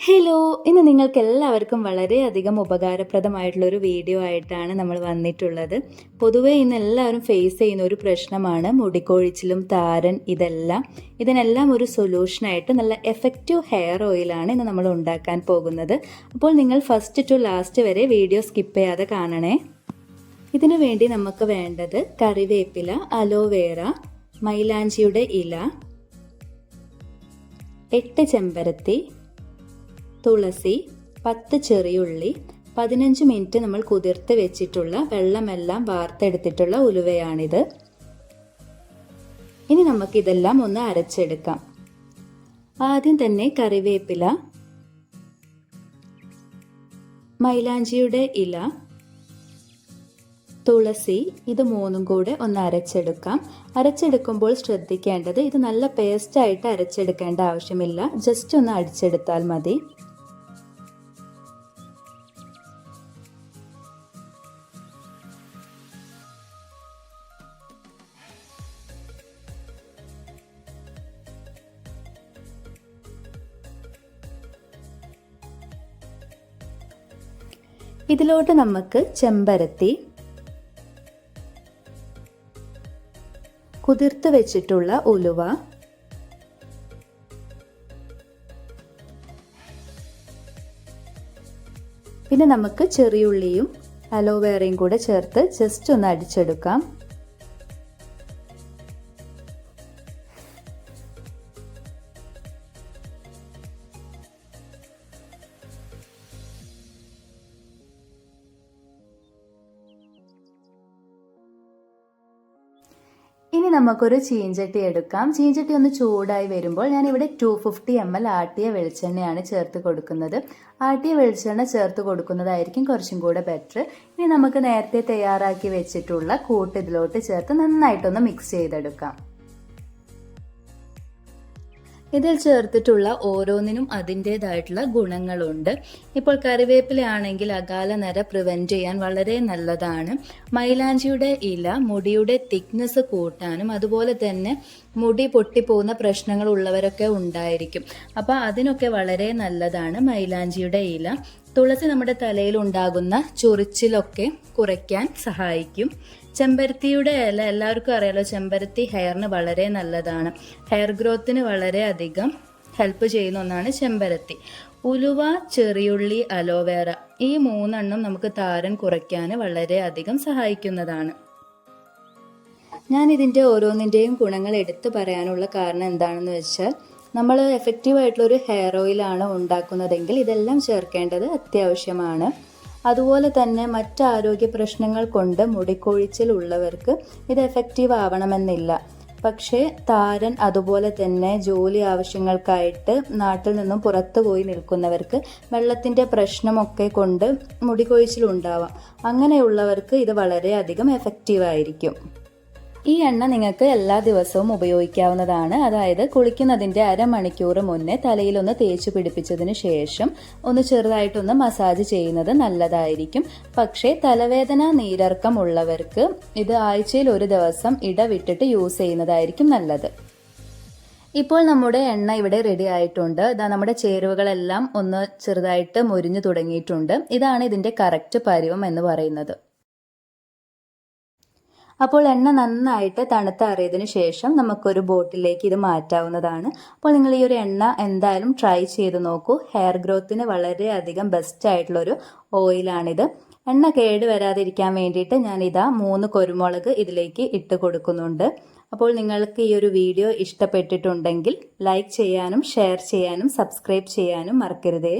Hello ഇന്ന് നിങ്ങൾക്ക് എല്ലാവർക്കും വളരെയധികം ഉപകാരപ്രദമായിട്ടുള്ളൊരു വീഡിയോ ആയിട്ടാണ് നമ്മൾ വന്നിട്ടുള്ളത്. പൊതുവേ ഇന്ന് എല്ലാവരും ഫേസ് ചെയ്യുന്ന ഒരു പ്രശ്നമാണ് മുടിക്കൊഴിച്ചിലും താരൻ ഇതെല്ലാം. ഇതിനെല്ലാം ഒരു സൊല്യൂഷനായിട്ട് നല്ല എഫക്റ്റീവ് ഹെയർ ഓയിലാണ് ഇന്ന് നമ്മൾ ഉണ്ടാക്കാൻ പോകുന്നത്. അപ്പോൾ നിങ്ങൾ ഫസ്റ്റ് ടു ലാസ്റ്റ് വരെ വീഡിയോ സ്കിപ്പ് ചെയ്യാതെ കാണണേ. ഇതിനു വേണ്ടി നമുക്ക് വേണ്ടത് കറിവേപ്പില അലോവേറ മൈലാഞ്ചിയുടെ ഇല എട്ട് ചെമ്പരത്തി തുളസി പത്ത് ചെറിയുള്ളി പതിനഞ്ച് മിനിറ്റ് നമ്മൾ കുതിർത്ത് വെച്ചിട്ടുള്ള വെള്ളമെല്ലാം വാർത്തെടുത്തിട്ടുള്ള ഉലുവയാണിത്. ഇനി നമുക്കിതെല്ലാം ഒന്ന് അരച്ചെടുക്കാം. ആദ്യം തന്നെ കറിവേപ്പില മൈലാഞ്ചിയുടെ ഇല തുളസി ഇത് മൂന്നും കൂടെ ഒന്ന് അരച്ചെടുക്കാം. അരച്ചെടുക്കുമ്പോൾ ശ്രദ്ധിക്കേണ്ടത് ഇത് നല്ല പേസ്റ്റായിട്ട് അരച്ചെടുക്കേണ്ട ആവശ്യമില്ല. ജസ്റ്റ് ഒന്ന് അടിച്ചെടുത്താൽ മതി. ഇതിലോട്ട് നമുക്ക് ചെമ്പരത്തി കുതിർത്ത് വെച്ചിട്ടുള്ള ഉലുവ പിന്നെ നമുക്ക് ചെറിയുള്ളിയും അലോവേറയും കൂടെ ചേർത്ത് ജസ്റ്റ് ഒന്ന് അടിച്ചെടുക്കാം. ഇനി നമുക്കൊരു ചീഞ്ചട്ടി എടുക്കാം. ചീഞ്ചട്ടി ഒന്ന് ചൂടായി വരുമ്പോൾ ഞാൻ ഇവിടെ ടു ഫിഫ്റ്റി എം എൽ ആട്ടിയ വെളിച്ചെണ്ണയാണ് ചേർത്ത് കൊടുക്കുന്നത്. ആട്ടിയ വെളിച്ചെണ്ണ ചേർത്ത് കൊടുക്കുന്നതായിരിക്കും കുറച്ചും കൂടെ ബെറ്റർ ഇനി നമുക്ക് നേരത്തെ തയ്യാറാക്കി വെച്ചിട്ടുള്ള കൂട്ട് ഇതിലോട്ട് ചേർത്ത് നന്നായിട്ടൊന്ന് മിക്സ് ചെയ്തെടുക്കാം. ഇതിൽ ചേർത്തിട്ടുള്ള ഓരോന്നിനും അതിന്റെതായിട്ടുള്ള ഗുണങ്ങളുണ്ട്. ഇപ്പോൾ കറിവേപ്പില ആണെങ്കിൽ അകാല നര പ്രിവെന്റ് ചെയ്യാൻ വളരെ നല്ലതാണ്. മൈലാഞ്ചിയുടെ ഇല മുടിയുടെ തിക്നെസ് കൂട്ടാനും അതുപോലെ തന്നെ മുടി പൊട്ടിപ്പോകുന്ന പ്രശ്നങ്ങൾ ഉള്ളവരൊക്കെ ഉണ്ടായിരിക്കും. അപ്പോൾ അതിനൊക്കെ വളരെ നല്ലതാണ് മൈലാഞ്ചിയുടെ ഇല. തുളസി നമ്മുടെ തലയിൽ ഉണ്ടാകുന്ന ചൊറിച്ചിലൊക്കെ കുറയ്ക്കാൻ സഹായിക്കും. ചെമ്പരത്തിയുടെ ഇല എല്ലാവർക്കും അറിയാലോ ചെമ്പരത്തി ഹെയറിന് വളരെ നല്ലതാണ്. ഹെയർ ഗ്രോത്തിന് വളരെ അധികം ഹെൽപ്പ് ചെയ്യുന്ന ഒന്നാണ് ചെമ്പരത്തി. ഉലുവ ചെറിയുള്ളി അലോവേറ ഈ മൂന്നെണ്ണം നമുക്ക് താരൻ കുറയ്ക്കാൻ വളരെ അധികം സഹായിക്കുന്നതാണ്. ഞാൻ ഇതിന്റെ ഓരോന്നിന്റെയും ഗുണങ്ങൾ എടുത്തു പറയാനുള്ള കാരണം എന്താണെന്ന് വെച്ചാൽ നമ്മൾ എഫക്റ്റീവ് ആയിട്ടുള്ള ഒരു ഹെയർ ഓയിലാണ് ഉണ്ടാക്കുന്നതെങ്കിൽ ഇതെല്ലാം ചേർക്കേണ്ടത് അത്യാവശ്യമാണ്. അതുപോലെ തന്നെ മറ്റ് ആരോഗ്യ പ്രശ്നങ്ങൾ കൊണ്ട് മുടിക്കൊഴിച്ചിൽ ഉള്ളവർക്ക് ഇത് എഫക്റ്റീവ് ആവണമെന്നില്ല. പക്ഷേ താരൻ അതുപോലെ തന്നെ ജോലി ആവശ്യങ്ങൾക്കായിട്ട് നാട്ടിൽ നിന്നും പുറത്തു പോയി നിൽക്കുന്നവർക്ക് വെള്ളത്തിന്റെ പ്രശ്നമൊക്കെ കൊണ്ട് മുടികൊഴിച്ചിലുണ്ടാവാം അങ്ങനെയുള്ളവർക്ക് ഇത് വളരെയധികം എഫക്റ്റീവ് ആയിരിക്കും. ഈ എണ്ണ നിങ്ങൾക്ക് എല്ലാ ദിവസവും ഉപയോഗിക്കാവുന്നതാണ്. അതായത് കുളിക്കുന്നതിന്റെ അരമണിക്കൂർ മുന്നേ തലയിലൊന്ന് തേച്ച് പിടിപ്പിച്ചതിന് ശേഷം ഒന്ന് ചെറുതായിട്ടൊന്ന് മസാജ് ചെയ്യുന്നത് നല്ലതായിരിക്കും. പക്ഷേ തലവേദന നീരർക്കം ഉള്ളവർക്ക് ഇത് ആഴ്ചയിൽ ഒരു ദിവസം ഇടവിട്ടിട്ട് യൂസ് ചെയ്യുന്നതായിരിക്കും നല്ലത്. ഇപ്പോൾ നമ്മുടെ എണ്ണ ഇവിടെ റെഡി ആയിട്ടുണ്ട്. ഇതാ നമ്മുടെ ചേരുവകളെല്ലാം ഒന്ന് ചെറുതായിട്ട് മുരിഞ്ഞു തുടങ്ങിയിട്ടുണ്ട്. ഇതാണ് ഇതിന്റെ കറക്റ്റ് പരിവം എന്ന് പറയുന്നത്. അപ്പോൾ എണ്ണ നന്നായിട്ട് തണുത്താറിയതിന് ശേഷം നമുക്കൊരു ബോട്ടിലേക്ക് ഇത് മാറ്റാവുന്നതാണ്. അപ്പോൾ നിങ്ങൾ ഈ ഒരു എണ്ണ എന്തായാലും ട്രൈ ചെയ്ത് നോക്കൂ. ഹെയർ ഗ്രോത്തിന് വളരെയധികം ബെസ്റ്റ് ആയിട്ടുള്ളൊരു ഓയിലാണിത് എണ്ണ കേട് വരാതിരിക്കാൻ വേണ്ടിയിട്ട് ഞാൻ ഇതാ മൂന്ന് കുരുമുളക് ഇതിലേക്ക് ഇട്ട് കൊടുക്കുന്നുണ്ട്. അപ്പോൾ നിങ്ങൾക്ക് ഈ ഒരു വീഡിയോ ഇഷ്ടപ്പെട്ടിട്ടുണ്ടെങ്കിൽ ലൈക്ക് ചെയ്യാനും ഷെയർ ചെയ്യാനും സബ്സ്ക്രൈബ് ചെയ്യാനും മറക്കരുതേ.